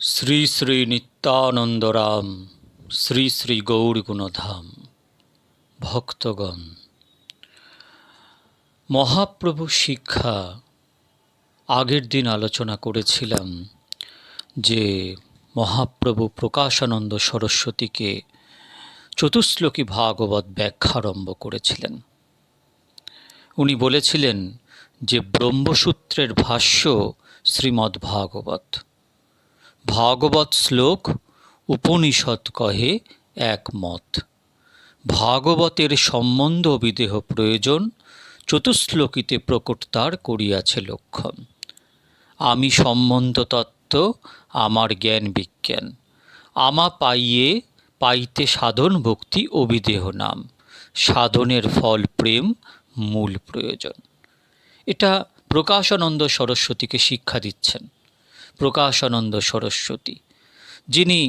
শ্রী শ্রী নিত্যানন্দরাম, শ্রী শ্রী গৌরগুণধাম, ভক্তগণ। মহাপ্রভু শিক্ষা, আগের দিন আলোচনা করেছিলাম যে মহাপ্রভু প্রকাশানন্দ সরস্বতীকে চতুশ্লোকী ভাগবত ব্যাখ্যা আরম্ভ করেছিলেন। উনি বলেছিলেন যে ব্রহ্মসূত্রের ভাষ্য শ্রীমদ্ ভাগবত ভাগবত শ্লোক উপনিষদ কহে এক মত ভাগবতের সম্বন্ধ বিদেহ প্রয়োজন, চতুশ্লোকিতে প্রকট তার করিয়াছে লক্ষণ। আমি সম্বন্ধ তত্ত্ব, আমার জ্ঞান বিজ্ঞান। আমা পাইয়ে পাইতে সাধন ভক্তি অবিদেহ নাম। সাধনের ফল প্রেম, মূল প্রয়োজন। এটা প্রকাশানন্দ সরস্বতীকে শিক্ষা দিচ্ছেন। প্রকাশানন্দ সরস্বতী, যিনি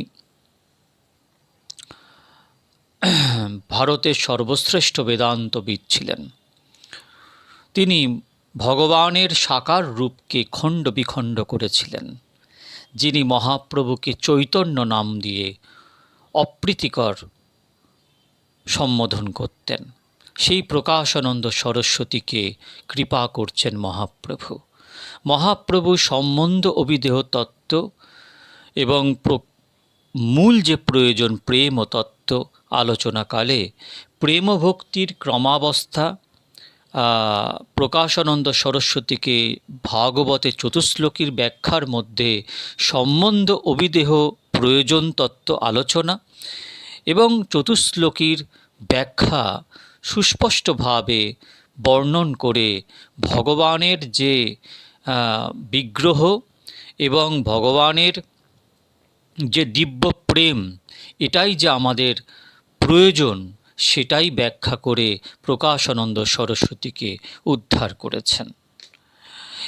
ভারতের সর্বশ্রেষ্ঠ বেদান্তবিদ ছিলেন। তিনি ভগবানের সাকার রূপকে খণ্ড বিখণ্ড করেছিলেন, যিনি মহাপ্রভুকে চৈতন্য নাম দিয়ে অপ্রীতিকর সম্বোধন করতেন। সেই প্রকাশানন্দ সরস্বতীকে কৃপা করছেন মহাপ্রভু। মহাপ্রভু সম্বন্ধ অভিদেহ তত্ত্ব এবং মূল যে প্রয়োজন প্রেম ও তত্ত্ব আলোচনাকালে প্রেম ও ভক্তির ক্রমাবস্থা প্রকাশানন্দ সরস্বতীকে ভাগবতে চতুশ্লোকীর ব্যাখ্যার মধ্যে সম্বন্ধ অবিদেহ প্রয়োজন তত্ত্ব আলোচনা এবং চতুশ্লোকীর ব্যাখ্যা সুস্পষ্টভাবে বর্ণন করে ভগবানের যে বিগ্রহ এবং ভগবানের যে দিব্য প্রেম, এটাই যে আমাদের প্রয়োজন, সেটাই ব্যাখ্যা করে প্রকাশানন্দ সরস্বতীকে উদ্ধার করেছেন।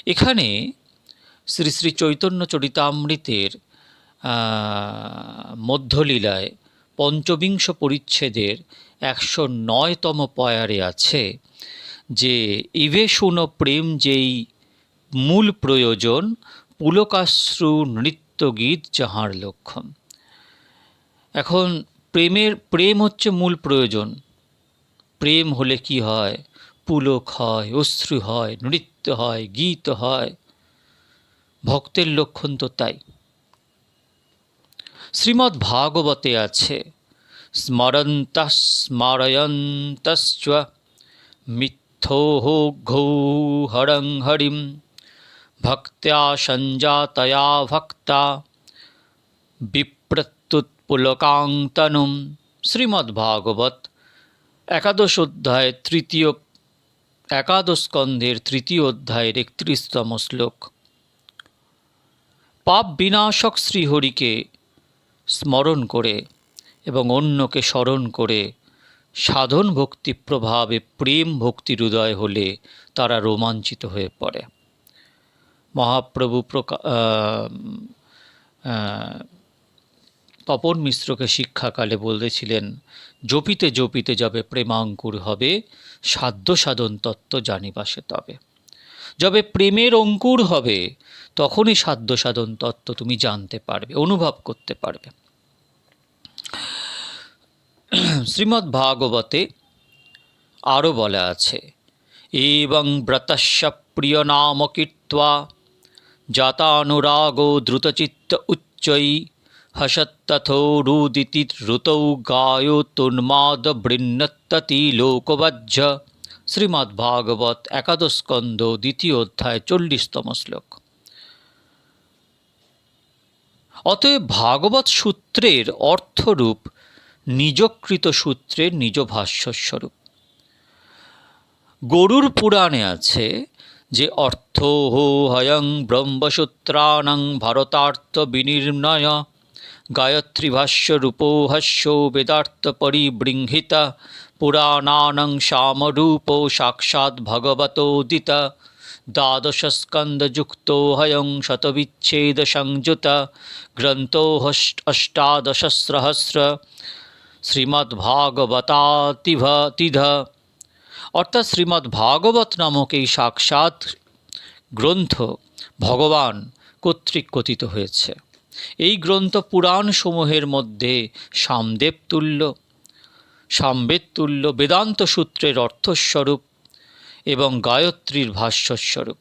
এখানে শ্রী শ্রী চৈতন্য চরিতামৃতের মধ্যলীলায় পঞ্চবিংশ পরিচ্ছেদের একশো নয়তম পয়ারে আছে যে ইভে শুন প্রেম যেই মূল প্রয়োজন পুলকাশ্রু নৃত্যগীত যাহার লক্ষণ। এখন প্রেমের, প্রেম হচ্ছে মূল প্রয়োজন। প্রেম হলে কি হয়? পুলক হয়, অশ্রু হয়, নৃত্য হয়, গীত হয়। ভক্তের লক্ষণ তো তাই। শ্রীমদ্ ভাগবতে আছে স্মরন্ত মিথ্যো মিথ্যোহ ঘৌ হরং হরিম। ভক্ত্যা সঞ্জাতয়া ভক্তা বিপ্রত্যুৎপুলকান্তনুম শ্রীমদ্ ভাগবত একাদশ অধ্যায় তৃতীয় একাদশ স্কন্ধের তৃতীয় অধ্যায়ের একত্রিশতম শ্লোক পাপ বিনাশক শ্রীহরিকে স্মরণ করে এবং অন্যকে স্মরণ করে সাধন ভক্তি প্রভাবে প্রেম ভক্তির হৃদয় হলে তারা রোমাঞ্চিত হয়ে পড়ে। মহাপ্রভু প্রকা তপন মিশ্রকে শিক্ষাকালে বলেছিলেন, জপিতে জপিতে যাবে, প্রেমাঙ্কুর হবে, সাধ্য সাধন তত্ত্ব জানিবাসে তবে। যবে প্রেমের অঙ্কুর হবে, তখনই সাধ্য সাধন তত্ত্ব তুমি জানতে পারবে, অনুভব করতে পারবে। শ্রীমদ্ ভাগবতে আরও বলা আছে, এবং ব্রতস্য প্রিয় নাম কীর্ত্বা জাতানুরাগো দ্রুতচিত্ত উচ্চৈ হসত্তথোরুদিতি ঋতৌ গায়ো তন্মাদ বৃন্নত্ততি লোকবজ্জ শ্রীমদ্ ভাগবত একাদশ স্কন্ধ দ্বিতীয় অধ্যায় চল্লিশতম শ্লোক অতএব ভাগবত সূত্রের অর্থরূপ নিজকৃত সূত্রের নিজ ভাষ্যস্বরূপ গরুর পুরাণে আছে যে অর্থ হো হয়ং ব্রহ্মসূত্রাণং ভারতার্থ বিনির্ণয় গায়ত্রী ভাষ্য রূপো হস্য বেদার্থ পরিবৃংহিতা পুরাণানং শ্যামরূপ সাক্ষাৎ ভগবতোদিত দ্বাদশস্কন্দযুক্ত হয়ং শতবিচ্ছেদ সংযুত গ্রন্থো অষ্টাদশসহস্র শ্রীমদ্ভাগবতাতিভ তিধ অর্থাৎ শ্রীমদ্ ভাগবত নামক এই সাক্ষাৎ গ্রন্থ ভগবান কর্তৃক কথিত হয়েছে। এই গ্রন্থ পুরাণ সমূহের মধ্যে সামদেবতুল্য সামবেদতুল্য সামবেদ তুল্য, বেদান্ত সূত্রের অর্থস্বরূপ এবং গায়ত্রীর ভাষ্যস্বরূপ।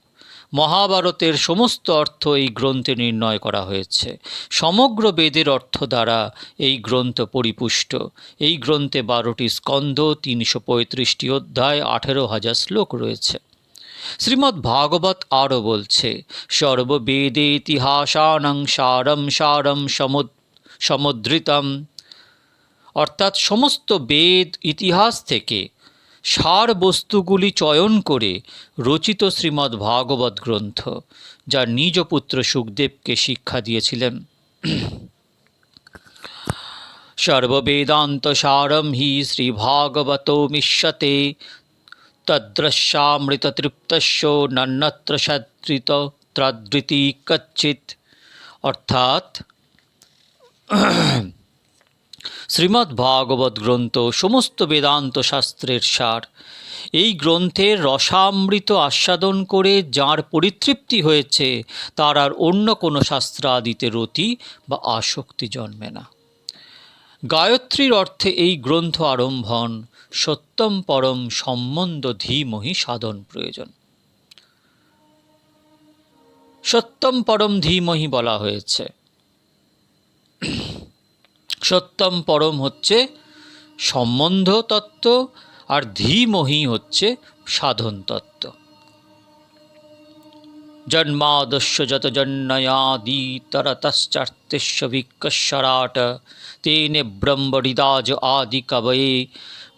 মহাভারতের সমস্ত অর্থ এই গ্রন্থে নির্ণয় করা হয়েছে। সমগ্র বেদের অর্থ দ্বারা এই গ্রন্থ পরিপুষ্ট। এই গ্রন্থে বারোটি স্কন্ধ, তিনশো পঁয়ত্রিশটি অধ্যায়, আঠেরো হাজার শ্লোক রয়েছে। শ্রীমদ্ ভাগবত আরও বলছে, সর্ববেদে ইতিহাসানং সারম সারম সমুদ, সমুদ্রিতম। অর্থাৎ সমস্ত বেদ ইতিহাস থেকে সার বস্তুগুলি চয়ন করে রচিত শ্রীমদ্ ভাগবত গ্রন্থ যা নিজ পুত্র সুখদেবকে শিক্ষা দিয়েছিলেন। সর্ববেদান্ত সারম হি শ্রীভাগবত মিষ্যতে তদ্রশ্যামৃততৃপ্তস্য নন্নত্র সদৃত ত্রাদৃতি কচ্ছিত অর্থাৎ শ্রীমদ্ ভাগবত গ্রন্থ, সমস্ত বেদান্ত শাস্ত্রের সার। এই গ্রন্থের রসামৃত আস্বাদন করে যার পরিতৃপ্তি হয়েছে, তার আর অন্য কোনো শাস্ত্রাদিতে রতি বা আসক্তি জন্মে না। গায়ত্রীর অর্থে এই গ্রন্থ আরম্ভন সত্যম পরম সম্বন্ধ ধীমহি সাধন প্রয়োজন। সত্যম পরম ধীমহি বলা হয়েছে। সত্যম পরম হচ্ছে সম্বন্ধ তত্ত্ব আর ধীমহি হচ্ছে সাধন তত্ত্ব। জন্মাদস্য যত জন্নয়াদিতরতশ্চার্তেস্য বিকশ্বরাট তেনে ব্রহ্মরিদাজ আদি কবয়ে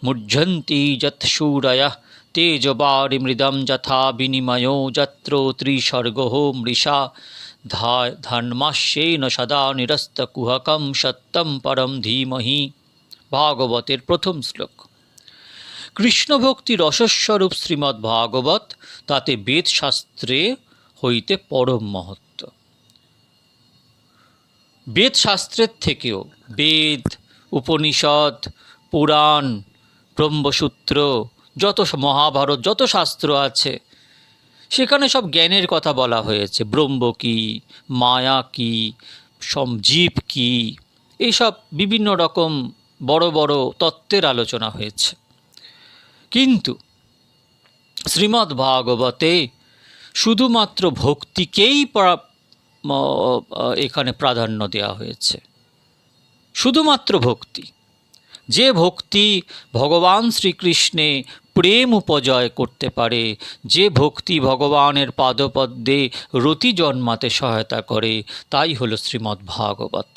মুহ্যন্তি যৎসূরয় তেজবারিমৃদম যথা বিনিময়ো যত্র ত্রিসর্গো মৃষা। ধা ধন্মাস্যেন সদা নিরস্তকুহকম সত্যম পরম ধীমহি। ভাগবতের প্রথম শ্লোক। কৃষ্ণভক্তি রসস্বরূপ শ্রীমদ্ ভাগবত তাতে বেদশাস্ত্রে হইতে পরম মহত্ব। বেদশাস্ত্রের থেকেও বেদ, উপনিষদ, পুরাণ, ব্রহ্মসূত্র, যত মহাভারত, যত শাস্ত্র আছে সেখানে সব জ্ঞানের কথা বলা হয়েছে। ব্রহ্ম কী, মায়া কী, সম জীব কী এইসব বিভিন্ন রকম বড় বড় তত্ত্বের আলোচনা হয়েছে। কিন্তু শ্রীমদ্ ভাগবতে শুধুমাত্র ভক্তিকেই এখানে প্রাধান্য দেওয়া হয়েছে। শুধুমাত্র ভক্তি। যে ভক্তি ভগবান শ্রীকৃষ্ণে প্রেম উপজয় করতে পারে, যে ভক্তি ভগবানের পাদপদ্মে রতি জন্মাতে সহায়তা করে, তাই হলো শ্রীমদ্ ভাগবত।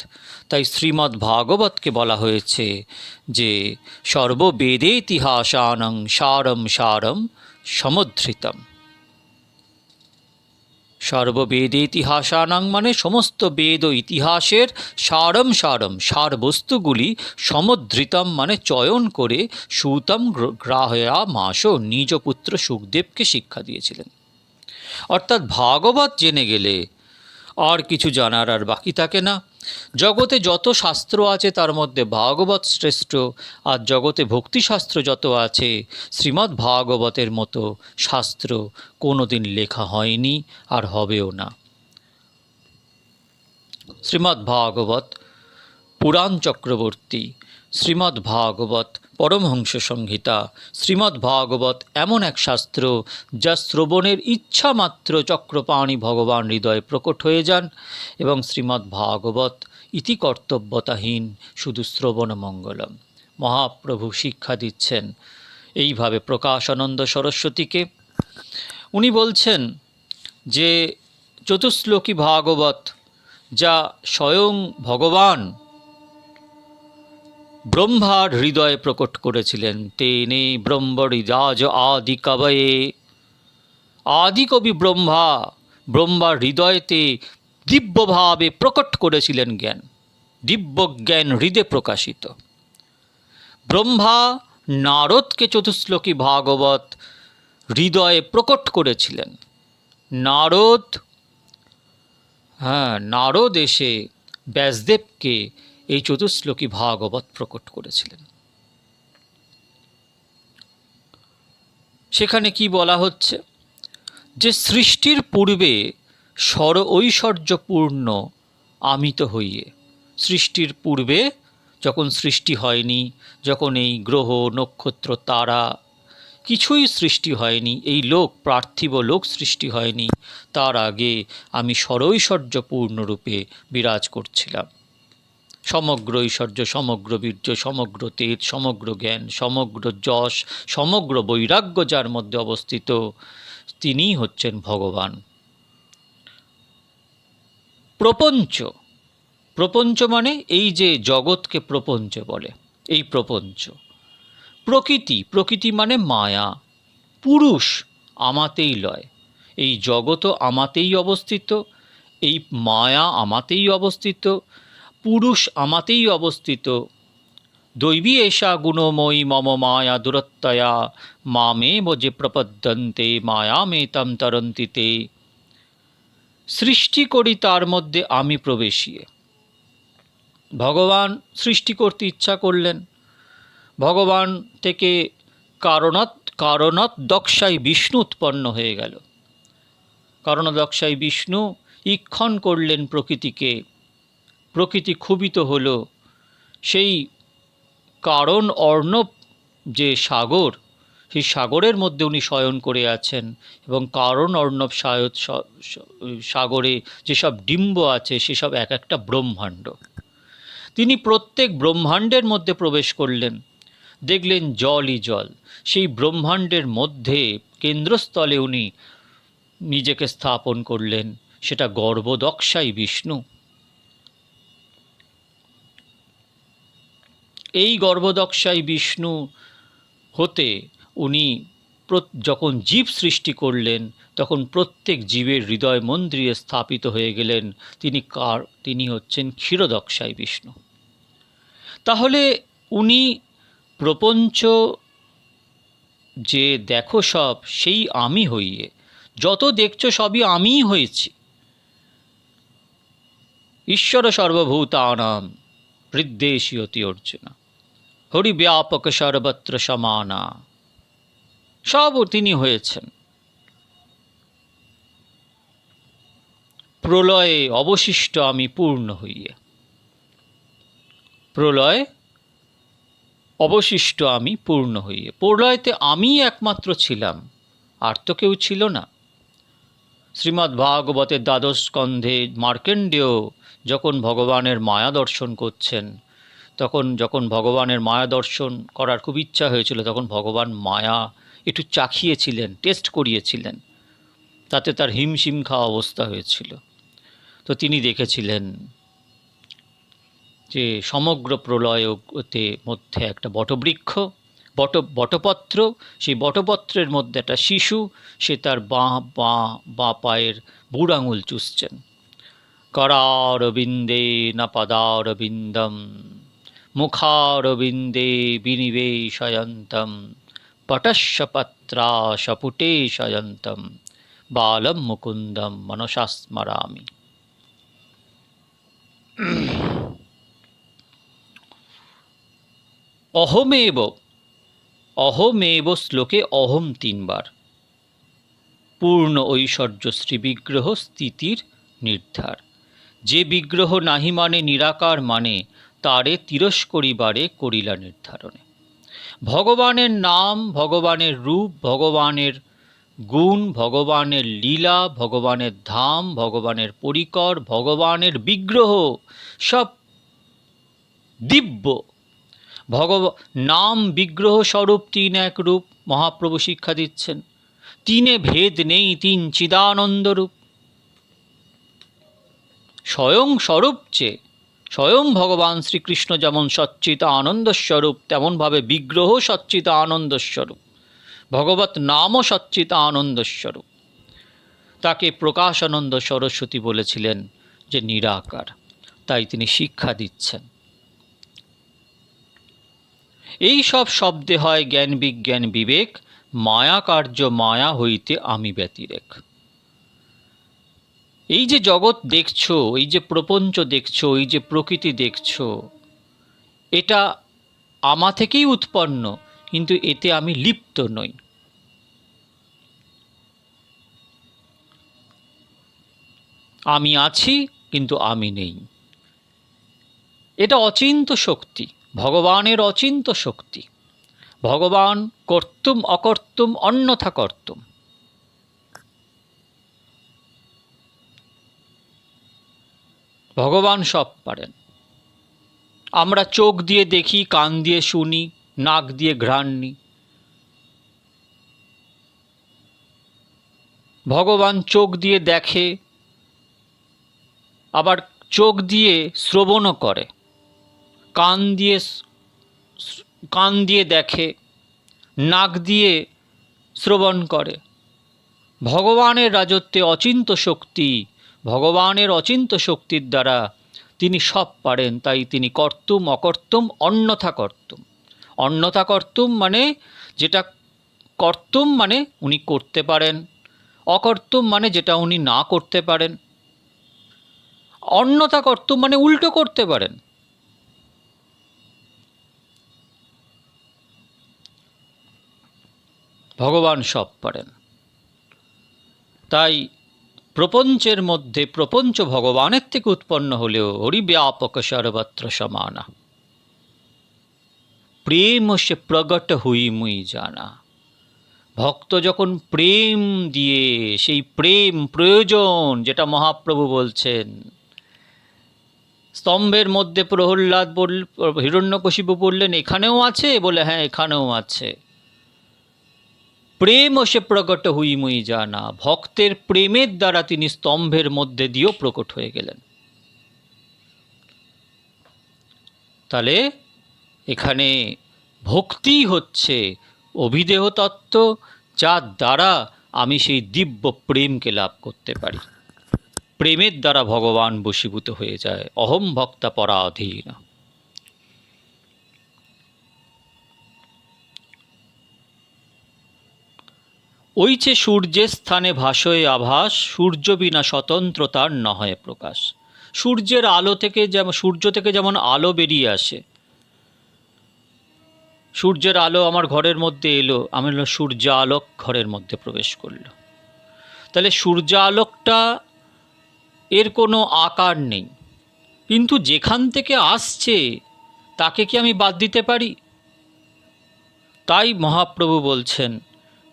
তাই শ্রীমদ্ ভাগবতকে বলা হয়েছে যে, সর্ববেদে ইতিহাসানং সারম সারম সমুদ্ধৃতম। সর্ববেদে ইতিহাসানাং মানে সমস্ত বেদ ও ইতিহাসের সারম সারম সার বস্তুগুলি সমুদ্ধৃতম মানে চয়ন করে সুতম গ্র- গ্রাহয়া মাস নিজ পুত্র সুখদেবকে শিক্ষা দিয়েছিলেন। অর্থাৎ ভাগবত জেনে গেলে আর কিছু জানার আর বাকি থাকে না। জগতে যত শাস্ত্র আছে, তার মধ্যে ভাগবত শ্রেষ্ঠ আর জগতে ভক্তিশাস্ত্র যত আছে, শ্রীমদ্ ভাগবতের মতো শাস্ত্র কোনো দিন লেখা হয়নি আর হবেও না। শ্রীমদ্ ভাগবত, পুরাণ চক্রবর্তী, শ্রীমদ্ ভাগবত পরমহংস সংহিতা। শ্রীমদ্ ভাগবত এমন এক শাস্ত্র যা শ্রবণের ইচ্ছা মাত্র চক্রপাণি ভগবান হৃদয়ে প্রকট হয়ে যান এবং শ্রীমদ্ ভাগবত ইতি কর্তব্যতাহীন, শুধু শ্রবণ মঙ্গলম। মহাপ্রভু শিক্ষা দিচ্ছেন। এইভাবে প্রকাশানন্দ সরস্বতীকে। উনি বলছেন যে চতুশ্লোকী ভাগবত যা স্বয়ং ভগবান ব্রহ্মার হৃদয়ে প্রকট করেছিলেন। তেনে ব্রহ্মরিরাজ আদি কবয়ে। আদি কবি ব্রহ্মা ব্রহ্মার হৃদয়তে দিব্যভাবে প্রকট করেছিলেন জ্ঞান। দিব্য জ্ঞান হৃদে প্রকাশিত। ব্রহ্মা নারদকে চতুশ্লোকী ভাগবত হৃদয়ে প্রকট করেছিলেন। নারদ হ্যাঁ নারদ এসে ব্যাসদেবকে এই চতুশ্লোকী ভাগবত প্রকট করেছিলেন। সেখানে কি বলা হচ্ছে? যে সৃষ্টির পূর্বে স্বর ঐশ্বর্যপূর্ণ আমি তো হইয়ে, সৃষ্টির পূর্বে যখন সৃষ্টি হয়নি, যখন এই গ্রহ, নক্ষত্র, তারা কিছুই সৃষ্টি হয়নি, এই লোক, পার্থিব লোক সৃষ্টি হয়নি, তার আগে আমি সরৈশ্বর্য পূর্ণরূপে বিরাজ করছিলাম। সমগ্র ঐশ্বর্য, সমগ্র বীর্য, সমগ্র তেজ, সমগ্র জ্ঞান, সমগ্র যশ, সমগ্র বৈরাগ্য যার মধ্যে অবস্থিত, তিনিই হচ্ছেন ভগবান। প্রপঞ্চ। প্রপঞ্চ মানে এই যে জগৎকে প্রপঞ্চ বলে, এই প্রপঞ্চ। প্রকৃতি। প্রকৃতি মানে মায়া। পুরুষ আমাতেই লয়। এই জগৎও আমাতেই অবস্থিত, এই মায়া আমাতেই অবস্থিত পুরুষ আমাতেই অবস্থিত। দৈবী এষা গুণময়ী মম মায়া দূরত্বয়া মামে যে প্রপদ্যন্তে, মায়া মেতম তরন্তিতে। সৃষ্টি করি তার মধ্যে আমি প্রবেশিয়ে। ভগবান সৃষ্টি করতে ইচ্ছা করলেন। ভগবান থেকে কারণত কারণত দক্ষাই বিষ্ণু উৎপন্ন হয়ে গেল। কারণদক্ষাই বিষ্ণু ইক্ষণ করলেন প্রকৃতিকে। প্রকৃতি ক্ষুবিত হল। সেই কারণ অর্ণব যে সাগর, সেই সাগরের মধ্যে উনি শয়ন করে আছেন এবং কারণ অর্ণব সায়ত সাগরে যেসব ডিম্ব আছে, সেসব এক একটা ব্রহ্মাণ্ড। তিনি প্রত্যেক ব্রহ্মাণ্ডের মধ্যে প্রবেশ করলেন। দেখলেন জলই জল। সেই ব্রহ্মাণ্ডের মধ্যে কেন্দ্রস্থলে উনি নিজেকে স্থাপন করলেন। সেটা গর্ভদক্ষাই বিষ্ণু। এই গর্ভদক্ষাই বিষ্ণু হতে উনি যখন জীব সৃষ্টি করলেন, তখন প্রত্যেক জীবের হৃদয় মন্দিরে স্থাপিত হয়ে গেলেন। তিনি কার, তিনি হচ্ছেন ক্ষীরদক্ষাই বিষ্ণু। তাহলে উনি প্রপঞ্চ যে দেখো সব, সেই আমি হইয়ে, যত দেখছ সবই আমিই হয়েছি। ঈশ্বর সর্বভূতানাম, হৃদ্দেশীয়তি অর্জুনা। হরিব্যাপক সর্বত্র সমানা। সব তিনি হয়েছেন। প্রলয়ে অবশিষ্ট আমি পূর্ণ হইয়ে। প্রলয় অবশিষ্ট আমি পূর্ণ হইয়ে। প্রলয়তে আমি একমাত্র ছিলাম, আর তো কেউ ছিল না। শ্রীমদ্ ভাগবতের দ্বাদশ স্কন্ধে মার্কেন্ডেয় যখন ভগবানের মায়া দর্শন করছেন তখন যখন ভগবানের মায়া দর্শন করার খুব ইচ্ছা হয়েছিল, তখন ভগবান মায়া একটু চাখিয়েছিলেন, টেস্ট করিয়েছিলেন। তাতে তার হিমশিম খাওয়া অবস্থা হয়েছিল। তো তিনি দেখেছিলেন যে সমগ্র প্রলয়তে মধ্যে একটা বটবৃক্ষ, বট, বটপত্র, সেই বটপত্রের মধ্যে একটা শিশু, সে তার বাঁ বাঁ বাঁ পায়ের বুড় আঙুল চুষছেন। করারবিন্দে না পদারবিন্দম। মুখারবিন্দে বিনিবেশয়ন্তম পটস্য পত্রাশপুটে শয়ন্তম বালম মুকুন্দম মনসাস্মরামি অহমেব অহমেব শ্লোকে অহম তিনবার পূর্ণ ঐশ্বর্য শ্রীবিগ্রহ স্থিতির নির্ধার। যে বিগ্রহ নাহি মানে নিরাকার মানে তারে তিরস্করিবারে করিলা নির্ধারণে। ভগবানের নাম, ভগবানের রূপ, ভগবানের গুণ, ভগবানের লীলা, ভগবানের ধাম, ভগবানের পরিকর, ভগবানের বিগ্রহ, সব দিব্য। ভগব, নাম বিগ্রহ স্বরূপ তিন এক রূপ মহাপ্রভু শিক্ষা দিচ্ছেন। তিনে ভেদ নেই, তিন চিদানন্দরূপ স্বয়ং স্বরূপ চেয়ে স্বয়ং ভগবান শ্রীকৃষ্ণ যেমন সচ্চিত আনন্দস্বরূপ, তেমনভাবে বিগ্রহ সচ্চিত আনন্দস্বরূপ, ভগবত নামও সচ্চিত আনন্দস্বরূপ। তাকে প্রকাশানন্দ সরস্বতী বলেছিলেন যে নিরাকার, তাই তিনি শিক্ষা দিচ্ছেন। এই সব শব্দে হয় জ্ঞান বিজ্ঞান বিবেক মায়া কার্য মায়া হইতে আমি ব্যতিরেক। এই যে জগৎ দেখছ, এই যে প্রপঞ্চ দেখছ, এই যে প্রকৃতি দেখছ, এটা আমা থেকেই উৎপন্ন, কিন্তু এতে আমি লিপ্ত নই। আমি আছি, কিন্তু আমি নেই। এটা অচিন্ত শক্তি, ভগবানের অচিন্ত শক্তি। ভগবান কর্তুম, অকর্তুম, অন্যথা কর্তুম। ভগবান সব পারেন। আমরা চোখ দিয়ে দেখি, কান দিয়ে শুনি, নাক দিয়ে ঘ্রাণ নিই। ভগবান চোখ দিয়ে দেখে, আবার চোখ দিয়ে শ্রবণও করে। কান দিয়ে কান দিয়ে দেখে, নাক দিয়ে শ্রবণ করে। ভগবানের রাজত্বে অচিন্ত শক্তি ভগবানের অচিন্ত শক্তির দ্বারা তিনি সব পারেন, তাই তিনি কর্তুম, অকর্তুম, অন্যথা কর্তুম। অন্যথা কর্তুম মানে যেটা কর্তুম মানে উনি করতে পারেন, অকর্তুম মানে যেটা উনি না করতে পারেন। অন্যথা কর্তুম মানে উল্টো করতে পারেন। ভগবান সব পারেন। তাই প্রপঞ্চের মধ্যে প্রপঞ্চ ভগবানের থেকে উৎপন্ন হলেও হরিব্যাপক সর্বত্র সমানা। প্রেম সে প্রগট হুই মুই জানা। ভক্ত যখন প্রেম দিয়ে সেই প্রেম প্রয়োজন, যেটা মহাপ্রভু বলছেন, স্তম্ভের মধ্যে প্রহ্লাদ বল, হিরণ্যকশিপু বললেন, এখানেও আছে? বলে হ্যাঁ এখানেও আছে। প্রেম সে প্রকট হুই মুই জানা। ভক্তের প্রেমের দ্বারা তিনি স্তম্ভের মধ্যে দিয়েও প্রকট হয়ে গেলেন। তাহলে এখানে ভক্তি হচ্ছে অভিদেহ তত্ত্ব, যার দ্বারা আমি সেই দিব্য প্রেমকে লাভ করতে পারি। প্রেমের দ্বারা ভগবান বশীভূত হয়ে যায়। অহম ভক্তা পরাধীন। ওইছে সূর্যের স্থানে ভাসয়ে আভাস, সূর্য বিনা স্বতন্ত্রতার নহে প্রকাশ। সূর্যের আলো থেকে যেমন, সূর্য থেকে যেমন আলো বেরিয়ে আসে। সূর্যের আলো আমার ঘরের মধ্যে এলো, আমি সূর্য আলোক ঘরের মধ্যে প্রবেশ করল। তাহলে সূর্য আলোকটা এর কোনো আকার নেই। কিন্তু যেখান থেকে আসছে, তাকে কি আমি বাদ দিতে পারি? তাই মহাপ্রভু বলছেন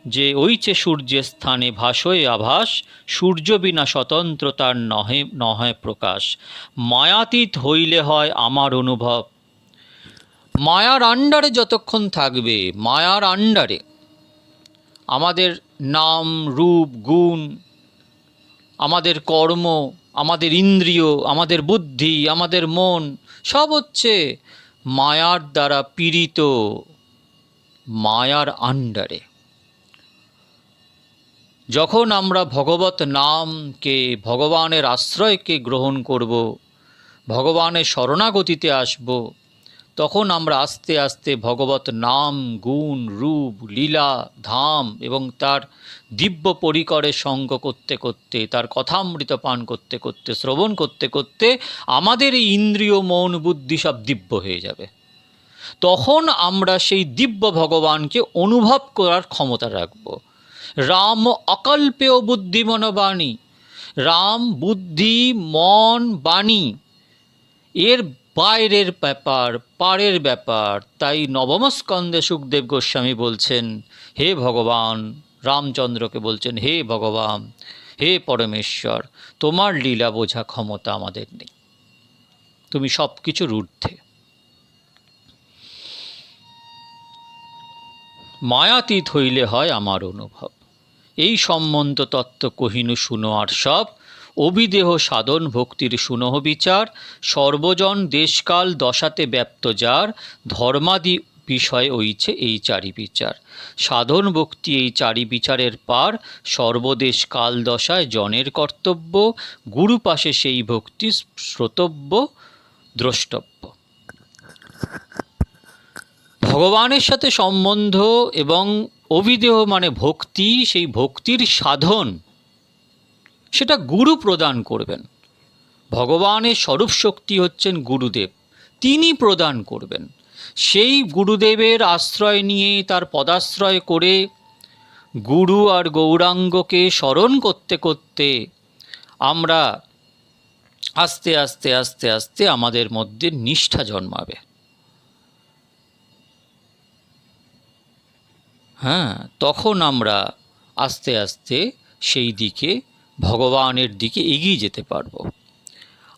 যে ওইচে সূর্যের স্থানে ভাসয়ে আভাস, সূর্য বিনা স্বতন্ত্রতার নহে নহে প্রকাশ। মায়াতীত হইলে হয় আমার অনুভব। মায়ার আন্ডারে যতক্ষণ থাকবে, মায়ার আন্ডারে আমাদের নাম, রূপ, গুণ, আমাদের কর্ম, আমাদের ইন্দ্রিয়, আমাদের বুদ্ধি, আমাদের মন, সব হচ্ছে মায়ার দ্বারা পীড়িত, মায়ার আন্ডারে। যখন আমরা ভগবত নামকে, ভগবানের আশ্রয়কে গ্রহণ করব, ভগবানের শরণাগতিতে আসব, তখন আমরা আস্তে আস্তে ভগবত নাম, গুণ, রূপ, লীলা, ধাম এবং তার দিব্য পরিকরে সঙ্গ করতে করতে, তার কথামৃত পান করতে করতে, শ্রবণ করতে করতে আমাদের এই ইন্দ্রিয়, মন, বুদ্ধি সব দিব্য হয়ে যাবে। তখন আমরা সেই দিব্য ভগবানকে অনুভব করার ক্ষমতা রাখব। রাম অকল্পেয় বুদ্ধিমন বাণী রাম বুদ্ধি মন বাণী। এর বাইরের ব্যাপার পারের ব্যাপার, তাই নবম স্কন্ধে সুখদেব গোস্বামী বলছেন, হে ভগবান। রামচন্দ্রকে বলছেন, হে ভগবান, হে পরমেশ্বর, তোমার লীলা বোঝা ক্ষমতা আমাদের নেই। তুমি সব কিছুর ঊর্ধ্বে মায়াতীত হইলে হয় আমার অনুভব। এই সম্বন্ধ তত্ত্ব কহিনু শুনো আর সব। অবিদেহ সাধন ভক্তির সুনহ বিচার। সর্বজন দেশকাল দশাতে ব্যাপ্ত যার। ধর্মাদি বিষয় ওইছে এই চারি বিচার। সাধন ভক্তি এই চারি বিচারের পার। সর্বদেশ কাল দশায় জনের কর্তব্য। গুরু পাশে সেই ভক্তি শ্রোতব্য, দ্রষ্টব্য। ভগবানের সাথে সম্বন্ধ এবং অভিদেহ মানে ভক্তি, সেই ভক্তির সাধন, সেটা গুরু প্রদান করবেন। ভগবানের স্বরূপ শক্তি হচ্ছেন গুরুদেব, তিনি প্রদান করবেন। সেই গুরুদেবের আশ্রয় নিয়ে, তার পদাশ্রয় করে গুরু আর গৌরাঙ্গকে স্মরণ করতে করতে আমরা আস্তে আস্তে আস্তে আস্তে আমাদের মধ্যে নিষ্ঠা জন্মাবে। হ্যাঁ তখন আমরা আস্তে আস্তে সেই দিকে, ভগবানের দিকে এগিয়ে যেতে পারব।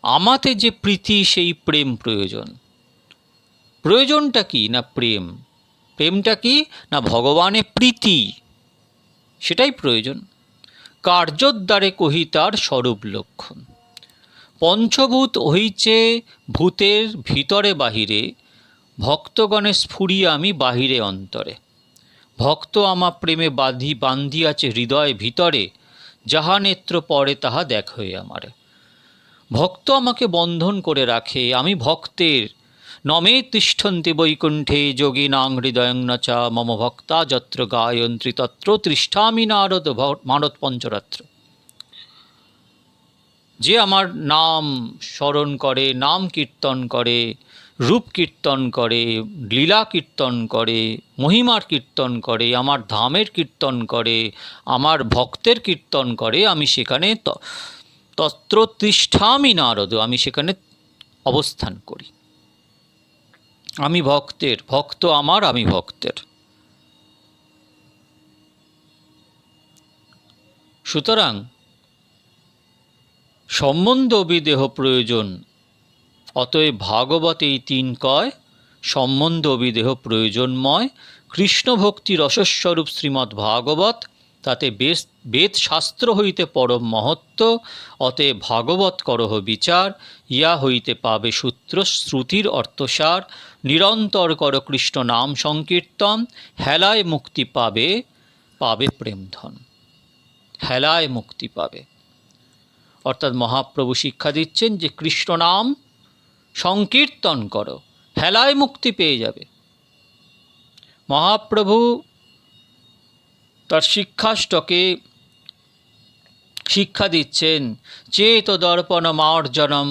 আমাতে যে প্রীতি, সেই প্রেম প্রয়োজন। প্রয়োজনটা কি না প্রেম? প্রেমটা কি না ভগবানে প্রীতি? সেটাই প্রয়োজন। কার্যোদ্বারে কহি তার স্বরূপ লক্ষণ। পঞ্চভূত হইছে ভূতের ভিতরে বাহিরে, ভক্তগণে স্ফুরি আমি বাহিরে অন্তরে। ভক্ত আমা প্রেমে বাঁধি বান্ধিয়াছে হৃদয় ভিতরে, যাহা নেত্র পরে তাহা দেখই আমারে। ভক্ত আমাকে বন্ধন করে রাখে, আমি ভক্তের নমে তিষ্ঠন্তি বৈকুণ্ঠে যোগিনাং হৃদয়ং নচা মম ভক্তা যত্র গায়ন্ত্রী তত্র তৃষ্ঠামি নারদ মারদ পঞ্চরাত্র। যে আমার নাম স্মরণ করে, নাম কীর্তন করে রূপ কীর্তন করে, লীলা কীর্তন করে, মহিমার কীর্তন করে, আমার ধামের কীর্তন করে, আমার ভক্তের কীর্তন করে, আমি সেখানে তত্র তিষ্ঠামি নারদ, আমি সেখানে অবস্থান করি। আমি ভক্তের, ভক্ত আমার, আমি ভক্তের। সুতরাং সম্বন্ধ বিদেহ প্রয়োজন অতএব ভাগবত এই তিন কয় সম্বন্ধ অভিদেহ প্রয়োজনময় কৃষ্ণ ভক্তি রসস্বরূপ শ্রীমদ্ ভাগবত, তাতে বেশ বেদ শাস্ত্র হইতে পরম মহত্ব, অতএব ভাগবত করহ বিচার, ইয়া হইতে পাবে সূত্র, শ্রুতির অর্থসার, নিরন্তর কর কৃষ্ণ নাম সংকীর্তন, হেলায় মুক্তি পাবে পাবে প্রেমধন। হেলায় মুক্তি পাবে। অর্থাৎ মহাপ্রভু শিক্ষা দিচ্ছেন যে কৃষ্ণ নাম সংকীর্তন করো, হেলায় মুক্তি পেয়ে যাবে। মহাপ্রভু তার শিক্ষাষ্টকে শিক্ষা দিচ্ছেন, চেত দর্পণ মার্জনম,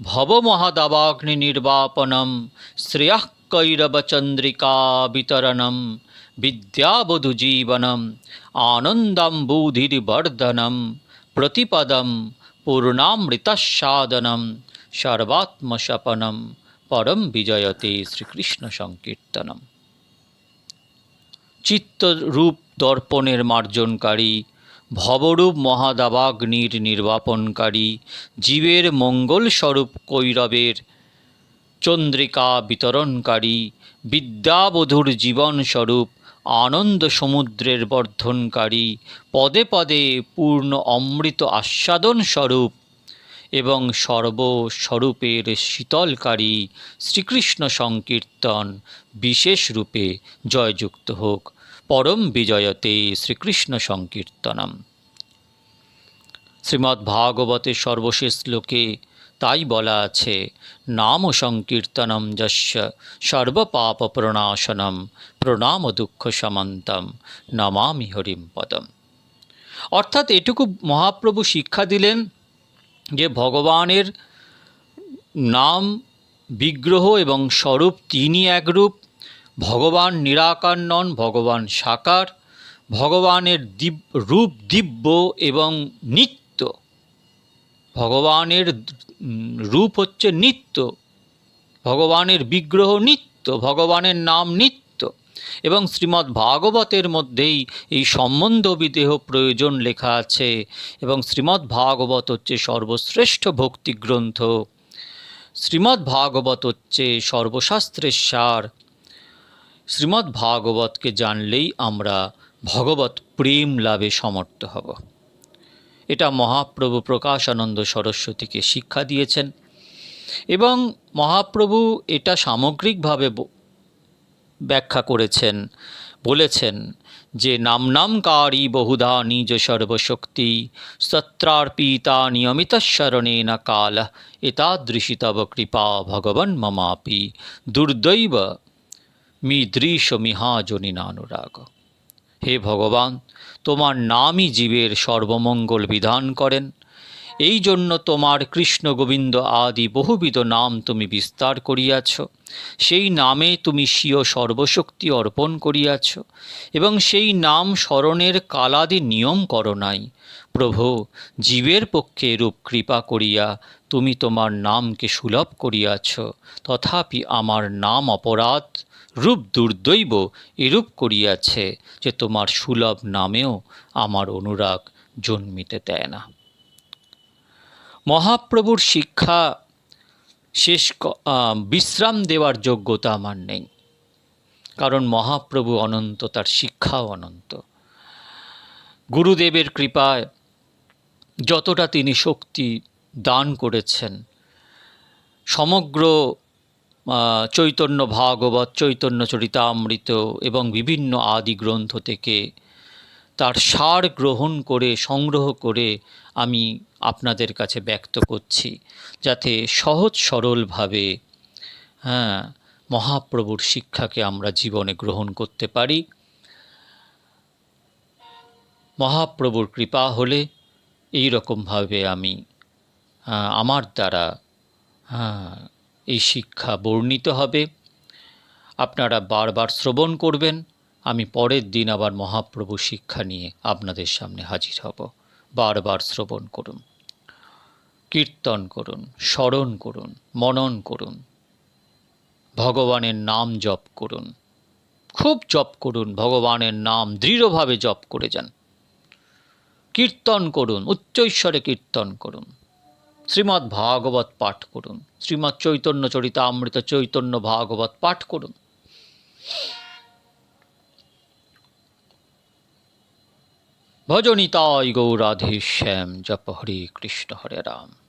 ভব মহাদাবাগ্নি নির্বাপনম, শ্রেয়াঃ কৈরব চন্দ্রিকা বিতরণম, বিদ্যাবধু জীবনম, আনন্দম বুধির্বর্ধনম, প্রতিপদম পূর্ণামৃতসাদনম সর্বাত্মশপনম পরম বিজয়তে শ্রীকৃষ্ণ সংকীর্তনম। চিত্তরূপ দর্পণের মার্জনকারী, ভবরূপ মহাদাবাগ্নির নির্বাপনকারী, জীবের মঙ্গল স্বরূপ কৈরবের চন্দ্রিকা বিতরণকারী, বিদ্যাবধূর জীবন স্বরূপ আনন্দ সমুদ্রের বর্ধনকারী, পদে পদে পূর্ণ অমৃত আস্বাদন স্বরূপ এবং সর্বস্বরূপের শীতলকারী শ্রীকৃষ্ণ সংকীর্তন বিশেষ রূপে জয়যুক্ত হোক। পরম বিজয়তে শ্রীকৃষ্ণ সংকীর্তনম। শ্রীমদ্ ভাগবতের সর্বশেষ শ্লোকে তাই বলা আছে, নাম সংকীর্তনম যস্য সর্বপাপ প্রণাশনম প্রণাম দুঃখ সমন্তম নমামি হরিম পদম। অর্থাৎ এটুকু মহাপ্রভু শিক্ষা দিলেন যে ভগবানের নাম বিগ্রহ এবং স্বরূপ তিনি একরূপ, ভগবান নিরাকার নন ভগবান সাকার, ভগবানের দিব, রূপ দিব্য এবং নিত্য। ভগবানের রূপ হচ্ছে নিত্য, ভগবানের বিগ্রহ নিত্য, ভগবানের নাম নিত্য। এবং শ্রীমদ্ ভাগবতের মধ্যেই এই সম্বন্ধ বিদেহ প্রয়োজন লেখা আছে এবং শ্রীমদ্ ভাগবত হচ্ছে সর্বশ্রেষ্ঠ ভক্তি গ্রন্থ। শ্রীমদ্ ভাগবত হচ্ছে সর্বশাস্ত্রের সার। শ্রীমদ্ ভাগবতকে জানলেই আমরা ভগবত প্রেম লাভে সমর্থ হব। এটা মহাপ্রভু প্রকাশানন্দ সরস্বতীকে শিক্ষা দিয়েছেন এবং মহাপ্রভু এটা সামগ্রিকভাবে ব্যাখ্যা করেছেন, বলেছেন যে নাম নামকারী বহুধা নিজ সর্বশক্তি, সত্রার্পিতা নিয়মিত শরণেন কাল এতাদৃশী কৃপা ভগবন মমাপি, দুর্দৈব মি দৃশ মিহাজনিনানুরাগ হে ভগবান, তোমার নামই জীবের সর্বমঙ্গল বিধান করেন। এই জন্য তোমার কৃষ্ণ গোবিন্দ আদি বহুবিধ নাম তুমি বিস্তার করিয়াছ। সেই নামে তুমি স্বীয় সর্বশক্তি অর্পণ করিয়াছ এবং সেই নাম স্মরণের কালাদি নিয়ম করো নাই। প্রভু, জীবের পক্ষে এরূপ কৃপা করিয়া তুমি তোমার নামকে সুলভ করিয়াছ। তথাপি আমার নাম অপরাধ রূপ দুর্দৈব এরূপ করিয়াছে যে তোমার সুলভ নামেও আমার অনুরাগ জন্মিতে দেয় না। মহাপ্রভুর শিক্ষা শেষ বিশ্রাম দেওয়ার যোগ্যতা আমার নেই। কারণ মহাপ্রভু অনন্ত, তার শিক্ষাও অনন্ত। গুরুদেবের কৃপায় যতটা তিনি শক্তি দান করেছেন, সমগ্র চৈতন্য ভাগবত, চৈতন্য চরিতামৃত এবং বিভিন্ন আদি গ্রন্থ থেকে তার সার গ্রহণ করে, সংগ্রহ করে আমি আপনাদের কাছে ব্যক্ত করছি যাতে সহজ সরলভাবে হ্যাঁ মহাপ্রভুর শিক্ষাকে আমরা জীবনে গ্রহণ করতে পারি। মহাপ্রভুর কৃপা হলে এই রকমভাবে আমি আমার দ্বারা এই শিক্ষা বর্ণিত হবে। আপনারা বারবার শ্রবণ করবেন, আমি পরের দিন আবার মহাপ্রভু শিক্ষা নিয়ে আপনাদের সামনে হাজির হব। বারবার শ্রবণ করুন। কীর্তন করুন, স্মরণ করুন, মনন করুন। ভগবানের নাম জপ করুন। খুব জপ করুন, ভগবানের নাম দৃঢ়ভাবে জপ করে যান। কীর্তন করুন উচ্চৈশ্বরে কীর্তন করুন। শ্রীমদ্ ভাগবত পাঠ করুন, শ্রীমদ্ চৈতন্য চরিতামৃত চৈতন্য ভাগবত পাঠ করুন। ভজনিতায় গৌরাধে শ্যাম জপ হরে কৃষ্ণ হরে রাম।